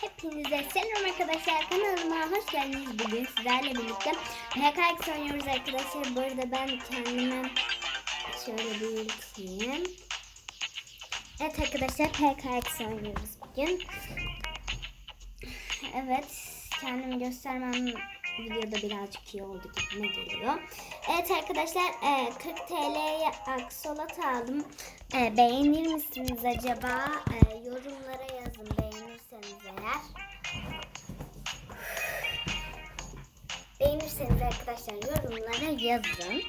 Hepinize selam arkadaşlar kanalıma hoş geldiniz. Bugün sizlerle birlikte PKX oynuyoruz arkadaşlar. Bu arada ben kendime şöyle büyüteyim. Evet arkadaşlar PKX oynuyoruz bugün. Evet kendimi göstermem videoda birazcık iyi oldu gibi geliyor. Evet arkadaşlar e, 40 TL'ye aksolat aldım. E, beğenir misiniz acaba? E, yorumlara beğenirseniz eğer. Beğenirseniz arkadaşlar yorumlara yazın.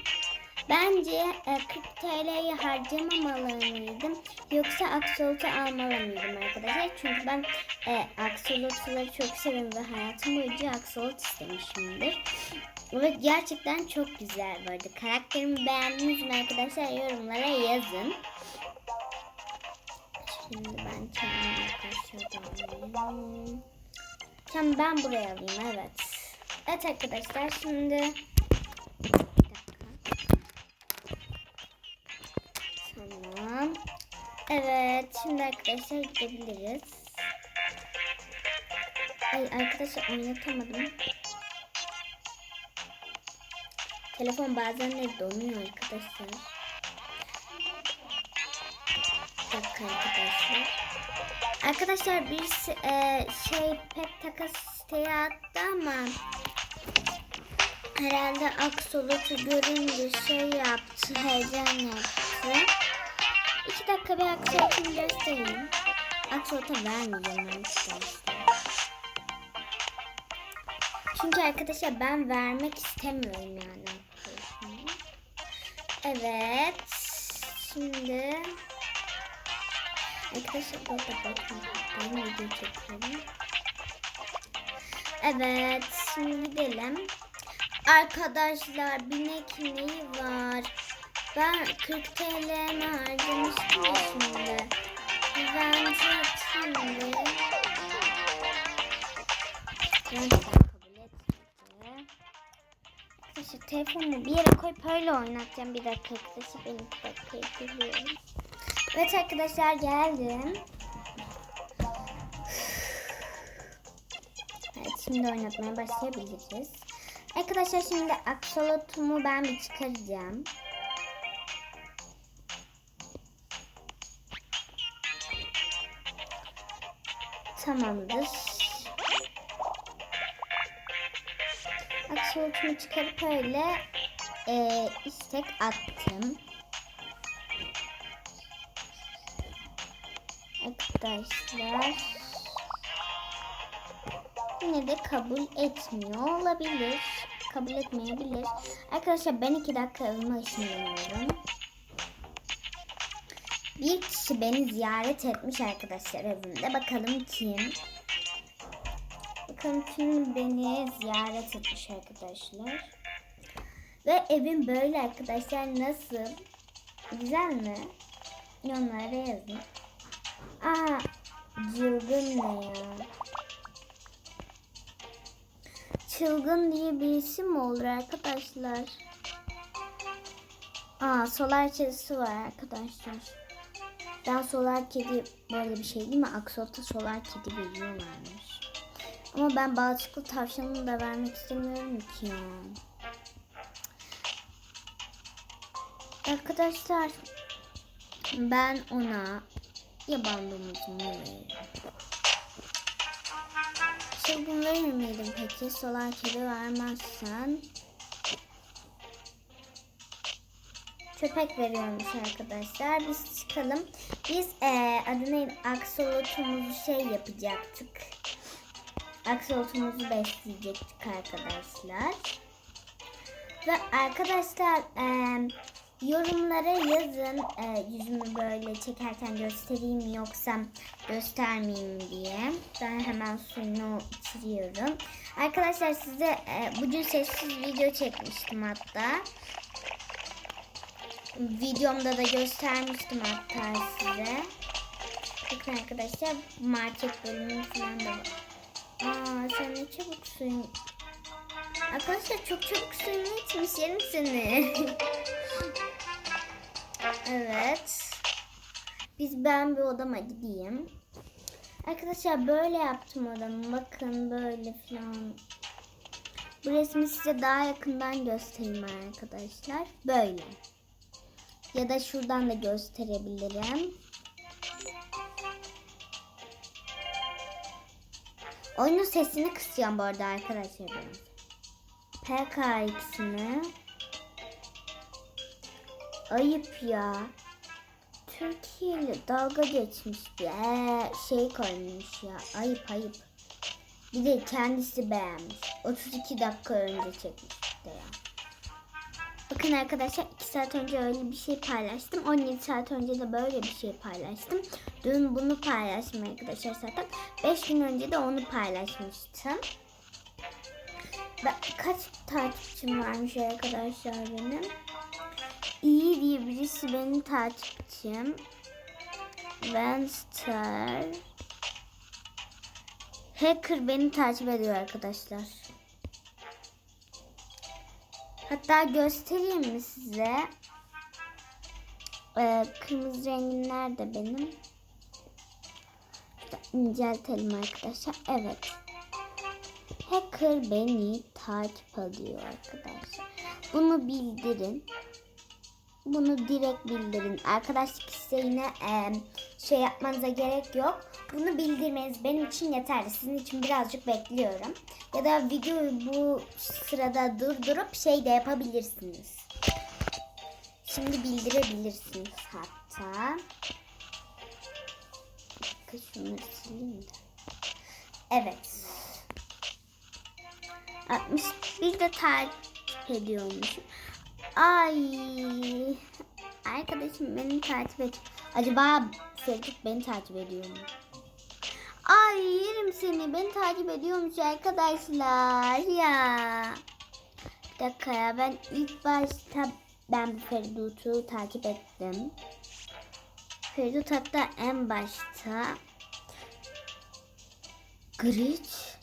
Bence e, 40 TL'yi harcamamalıydım. Yoksa aksolotu almalı mıydım arkadaşlar? Çünkü ben e, aksolotları çok seviyorum ve hayatım boyunca aksolot istemişimdir. Ve gerçekten çok güzel bu arada. Karakterimi beğendiniz mi arkadaşlar? Yorumlara yazın. Şimdi ben aşağıdan alayım. Şimdi ben buraya alayım evet. Evet arkadaşlar şimdi. Tamam. Evet şimdi arkadaşlar gidebiliriz. Ay arkadaşlar oynatamadım. Telefon bazen de donuyor arkadaşlar. Bir dakika arkadaşlar. Arkadaşlar bir e, şey pek takas siteye attı ama herhalde Aksolot'u görünce şey yaptı, heyecan yaptı. İki dakika bir Aksolot'u göstereyim. Aksolot'a vermeyeceğim ben. Çünkü arkadaşlar ben vermek istemiyorum yani. Evet. Şimdi Arkadaşlar burada bakın. Ben video çekiyorum. Evet. Şimdi gidelim. Arkadaşlar binek neyi var? Ben 40 TL'mi harcamıştım ya şimdi. Ben şimdi. De kabul etmedi. Bir yere koyup öyle oynatacağım. Bir dakika arkadaşlar ben iki dakikaya geliyorum. Evet arkadaşlar geldim. Evet şimdi oynatmaya başlayabiliriz. Arkadaşlar şimdi aksolotumu ben bir çıkaracağım. Tamamdır. Aksolotumu çıkarıp öyle e, istek attım. Arkadaşlar yine de kabul etmiyor olabilir. Kabul etmeyebilir. Arkadaşlar ben iki dakika evime ışınlanıyorum. Bir kişi beni ziyaret etmiş arkadaşlar evimde. Bakalım kim? Bakalım kim beni ziyaret etmiş arkadaşlar. Ve evim böyle arkadaşlar. Nasıl? Güzel mi? Yorumlara yazın. Aa, çılgın ne ya? Çılgın diye bir isim mi olur arkadaşlar? Aa, solar kedisi var arkadaşlar. Ben solar kedi böyle bir şey değil mi? Aksolot'a solar kedi veriyorlarmış. Ama ben balçıklı tavşanını da vermek istemiyorum ki ya. Arkadaşlar ben ona yaban domuzumu veririm. Çılgın verir miydim peki? Solar kedi vermezsen. Köpek veriyormuş arkadaşlar. Biz çıkalım. Biz ee, adı neydi? Aksolotumuzu şey yapacaktık. Aksolotumuzu besleyecektik arkadaşlar. Ve arkadaşlar eee Yorumlara yazın e, yüzümü böyle çekerken göstereyim yoksa göstermeyeyim diye. Ben hemen suyunu içiriyorum. Arkadaşlar size e, bugün sessiz video çekmiştim hatta. Videomda da göstermiştim hatta size. Bakın arkadaşlar market bölümü falan da var. Aa sen ne çabuk suyun. Arkadaşlar çok çabuk suyunu içmiş yerim seni. Evet. Biz ben bir odama gideyim. Arkadaşlar böyle yaptım odamı. Bakın böyle falan. Bu resmi size daha yakından göstereyim arkadaşlar. Böyle. Ya da şuradan da gösterebilirim. Oyunun sesini kısacağım bu arada arkadaşlar. PKX'ini. Ayıp ya. Türkiye'yle dalga geçmiş bir ee, şey koymuş ya. Ayıp ayıp. Bir de kendisi beğenmiş. 32 dakika önce çekmiş de ya. Bakın arkadaşlar 2 saat önce öyle bir şey paylaştım. 17 saat önce de böyle bir şey paylaştım. Dün bunu paylaştım arkadaşlar zaten. 5 gün önce de onu paylaşmıştım. Ben, kaç takipçim varmış arkadaşlar benim? İyi diye birisi benim takipçim. Venster. Hacker beni takip ediyor arkadaşlar. Hatta göstereyim mi size? Ee, kırmızı rengin nerede benim? İnceltelim arkadaşlar. Evet. Hacker beni takip ediyor arkadaşlar. Bunu bildirin. Bunu direkt bildirin. Arkadaşlık isteğine e, şey yapmanıza gerek yok. Bunu bildirmeniz benim için yeterli. Sizin için birazcık bekliyorum. Ya da videoyu bu sırada durdurup şey de yapabilirsiniz. Şimdi bildirebilirsiniz hatta. Şunları sileyim de. Evet. 61 de takip ediyormuşum. Ay. Arkadaşım beni takip et. Acaba Sevdik beni takip ediyor mu? Ay yerim seni. Beni takip ediyormuş arkadaşlar ya. Bir dakika ya ben ilk başta ben Feridut'u takip ettim. Feridut hatta en başta Grinch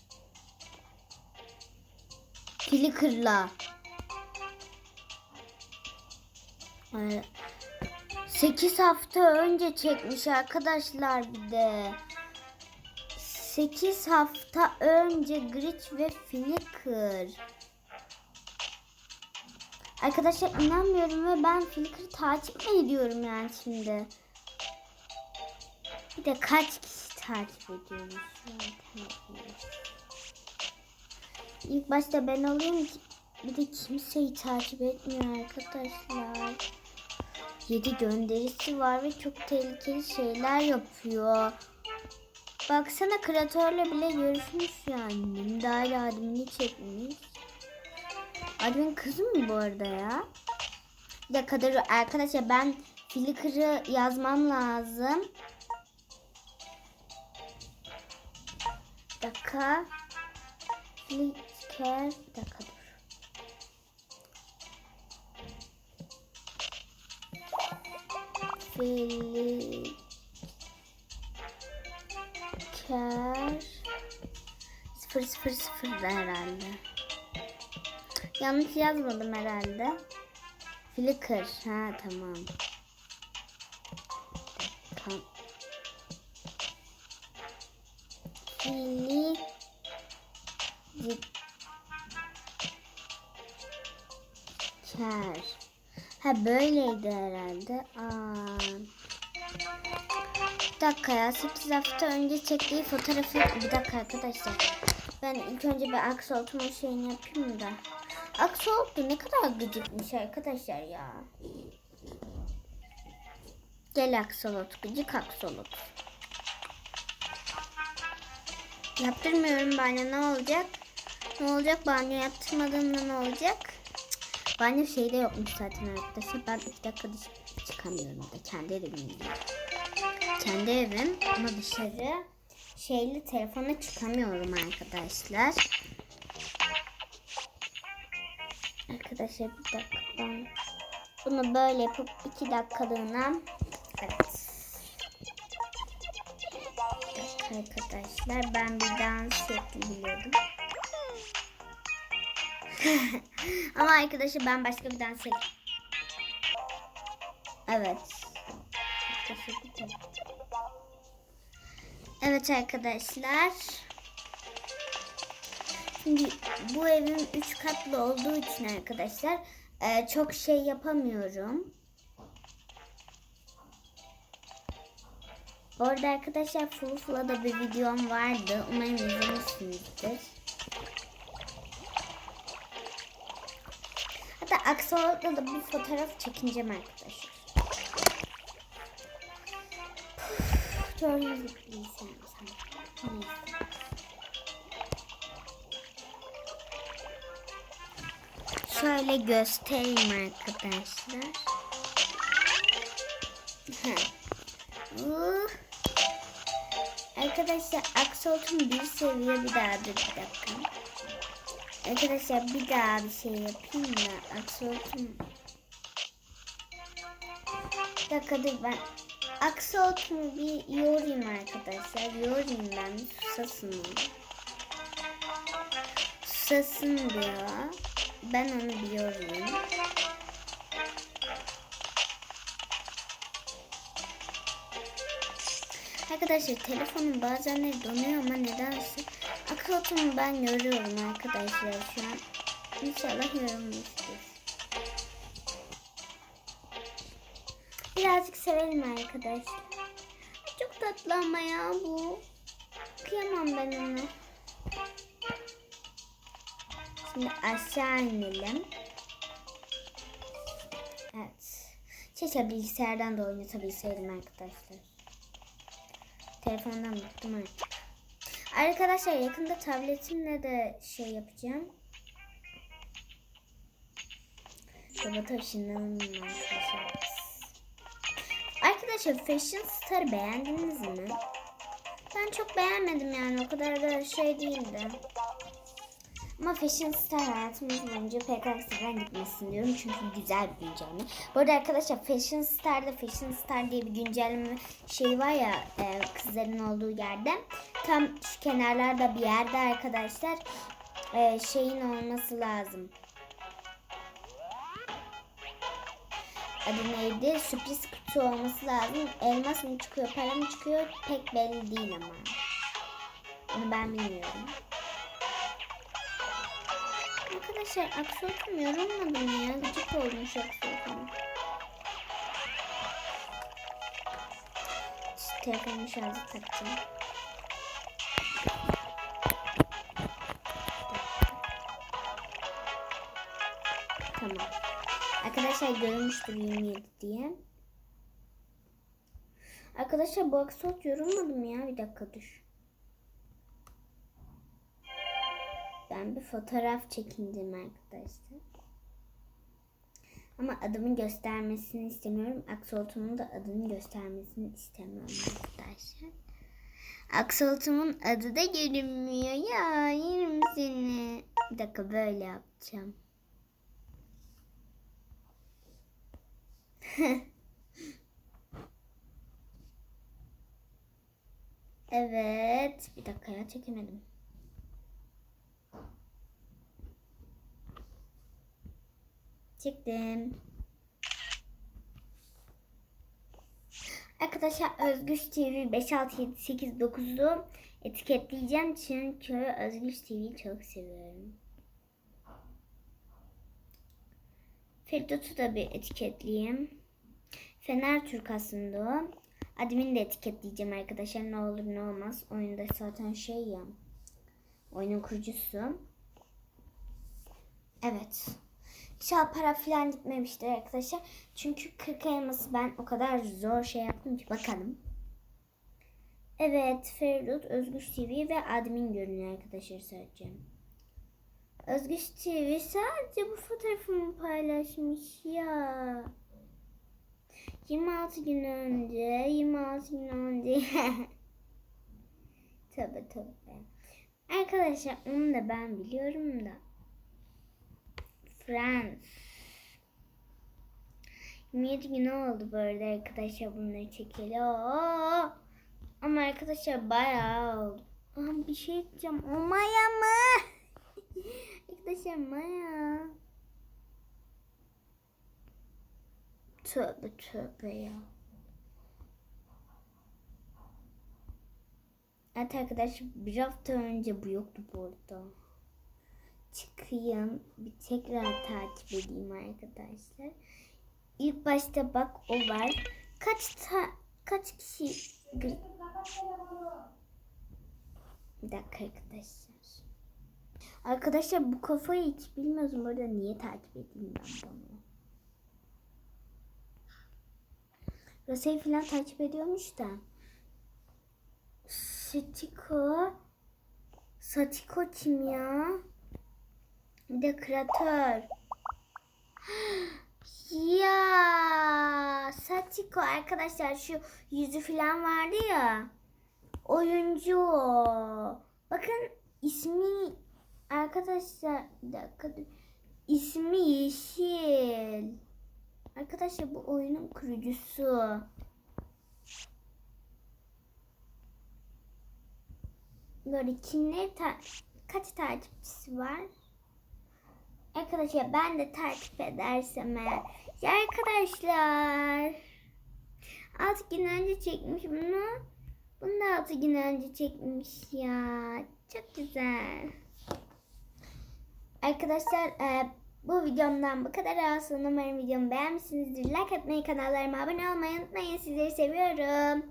Flickr'la 8 hafta önce çekmiş arkadaşlar bir de. 8 hafta önce Grinch ve Flickr. Arkadaşlar inanmıyorum ve ben Flickr'ı takip mi ediyorum yani şimdi? Bir de kaç kişi takip ediyormuş? İlk başta ben olayım ki bir de kimseyi takip etmiyor arkadaşlar. 7 gönderisi var ve çok tehlikeli şeyler yapıyor. Baksana kreatörle bile görüşmüş yani. Dahil admini çekmiş. Admin kızı mı bu arada ya? Dakika dur arkadaşlar ben Flickr'ı yazmam lazım. Bir dakika. Flickr. Bir dakika Flickr. Sıfır sıfır sıfır da herhalde. Yanlış yazmadım herhalde. Flickr. Ha tamam. Tamam. Flickr. Ha böyleydi herhalde. Aa. Dakika ya 8 hafta önce çektiği fotoğrafı bir dakika arkadaşlar. Ben ilk önce bir aksoltma şeyini yapayım da. Aksoltu ne kadar gıcıkmış arkadaşlar ya. Gel aksolot gıcık aksolot. Yaptırmıyorum banyo ne olacak? Ne olacak banyo yaptırmadığımda ne olacak? Banyo şeyde yokmuş zaten arkadaşlar. Ben iki dakika dışarı çıkamıyorum da kendi evimde. Kendi evim ama dışarı şeyli telefona çıkamıyorum arkadaşlar. Arkadaşlar bir dakika bunu böyle yapıp iki dakikalığına evet. Arkadaşlar ben bir dans biliyordum. Ama arkadaşlar ben başka bir dans. Evet. Evet arkadaşlar. Şimdi bu evim üç katlı olduğu için arkadaşlar e, çok şey yapamıyorum. Orada arkadaşlar Fulful'a da bir videom vardı. Umarım izlemişsinizdir. Hatta Aksolot'la da bir fotoğraf çekineceğim arkadaşlar. Şöyle göstereyim arkadaşlar. Arkadaşlar aksolotun bir seviye bir daha dur bir dakika. Arkadaşlar bir daha bir şey yapayım da aksolotun bir dakika dur ben aksolotunu bir yoğurayım arkadaşlar. Yoğurayım ben susasın. Susasın diyor. Ben onu bir yoğurayım. Arkadaşlar telefonum bazenleri donuyor ama nedense akıllı ben görüyorum arkadaşlar şu an. İnşallah yorulmuştur. Sevelim arkadaşlar. Çok tatlı ama ya bu. Kıyamam ben onu. Şimdi aşağı inelim. Evet. Keşke bilgisayardan da oynatabilseydim arkadaşlar. Telefondan bıktım artık. Arkadaşlar yakında tabletimle de şey yapacağım. Robota ışınlanalım arkadaşlar. Arkadaşlar Fashion Star'ı beğendiniz mi? Ben çok beğenmedim yani o kadar da şey değildi. Ama Fashion Star hayatımız boyunca pek aksiden gitmesin diyorum. Çünkü güzel bir güncelleme. Bu arada arkadaşlar Fashion Star'da Fashion Star diye bir güncelleme şey var ya e, kızların olduğu yerde. Tam şu kenarlarda bir yerde arkadaşlar e, şeyin olması lazım. Adı neydi? Sürpriz kutu olması lazım. Elmas mı çıkıyor, para mı çıkıyor pek belli değil ama. Onu ben bilmiyorum. Arkadaşlar aksotum yorulmadım ya. Gıcık olmuş aksotum. Telefonu şarjı takacağım. Tamam. Arkadaşlar görmüştür 27 diye. Arkadaşlar bu aksot yorulmadım ya. Bir dakika dur. Ben bir fotoğraf çekindim arkadaşlar. Ama adımı göstermesini istemiyorum. Aksoltumun da adını göstermesini istemiyorum arkadaşlar. Aksoltumun adı da görünmüyor ya. Yerim seni. Bir dakika böyle yapacağım. evet. Bir dakika ya çekemedim. Çektim. Arkadaşlar Özgüç TV 5, 6, 7, 8, 9'u etiketleyeceğim çünkü Özgüç TV'yi çok seviyorum. Feridot'u da bir etiketleyeyim. Fener Türk aslında o. Admin de etiketleyeceğim arkadaşlar. Ne olur ne olmaz. Oyunda zaten şey ya. Oyunun kurucusu. Evet. İnşallah para falan gitmemiştir arkadaşlar. Çünkü 40 elması ben o kadar zor şey yaptım ki bakalım. Evet Feridut Özgüç TV ve admin görünüyor arkadaşlar sadece. Özgüç TV sadece bu fotoğrafımı paylaşmış ya. 26 gün önce, 26 gün önce. tabi tabi. Arkadaşlar onu da ben biliyorum da. Friends. 27 gün oldu böyle arkadaşlar bunları çekeli. Oo. Ama arkadaşlar bayağı oldu. Aa, bir şey diyeceğim. O Maya mı? arkadaşlar Maya. Tövbe tövbe ya. Evet arkadaşlar bir hafta önce bu yoktu burada. Çıkayım bir tekrar takip edeyim arkadaşlar. İlk başta bak o var. Kaç ta kaç kişi Bir dakika arkadaşlar. Arkadaşlar bu kafayı hiç bilmiyorum. Orada niye takip edeyim ben bunu? Rosa'yı falan takip ediyormuş da. Satiko. Satiko kim ya? De kreatör. ya Satiko arkadaşlar şu yüzü falan vardı ya. Oyuncu o. Bakın ismi arkadaşlar bir dakika. İsmi Yeşil. Arkadaşlar bu oyunun kurucusu. Böyle kimleri ta- kaç takipçisi var? Arkadaşlar ben de takip edersem eğer. Ya arkadaşlar. 6 gün önce çekmiş bunu. Bunu da 6 gün önce çekmiş ya. Çok güzel. Arkadaşlar e, bu videomdan bu kadar olsun. Umarım videomu beğenmişsinizdir. Like atmayı, kanallarıma abone olmayı unutmayın. Sizleri seviyorum.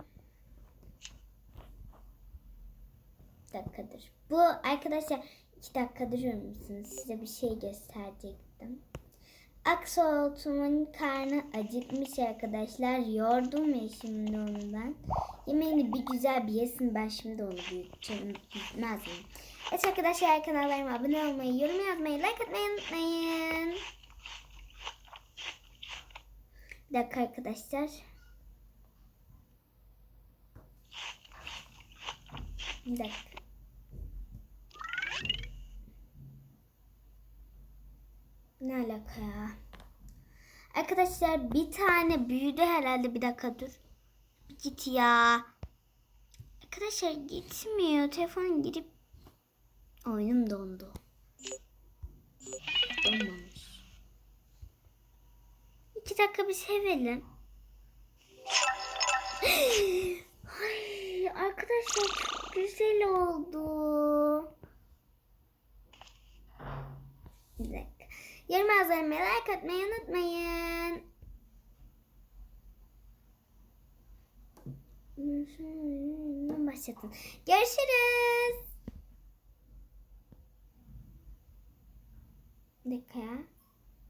Dakikadır. Bu arkadaşlar iki dakika durur musunuz? Size bir şey gösterecektim. Aksolot'umun karnı acıkmış arkadaşlar. Yordum ya şimdi onu ben. Yemeğini bir güzel bir yesin. Ben şimdi onu büyüteceğim. Büyütmez miyim? Evet arkadaşlar kanallarıma abone olmayı, yorum yazmayı, like atmayı unutmayın. Bir dakika arkadaşlar. Bir dakika. Ne alaka ya? Arkadaşlar bir tane büyüdü herhalde. Bir dakika dur. Git ya. Arkadaşlar gitmiyor. Telefon girip oyunum dondu. Donmamış. İki dakika bir sevelim. Ay, arkadaşlar güzel oldu. Bir dakika. Yorum yazmayı like atmayı unutmayın. Başlatın. Görüşürüz. Dakika.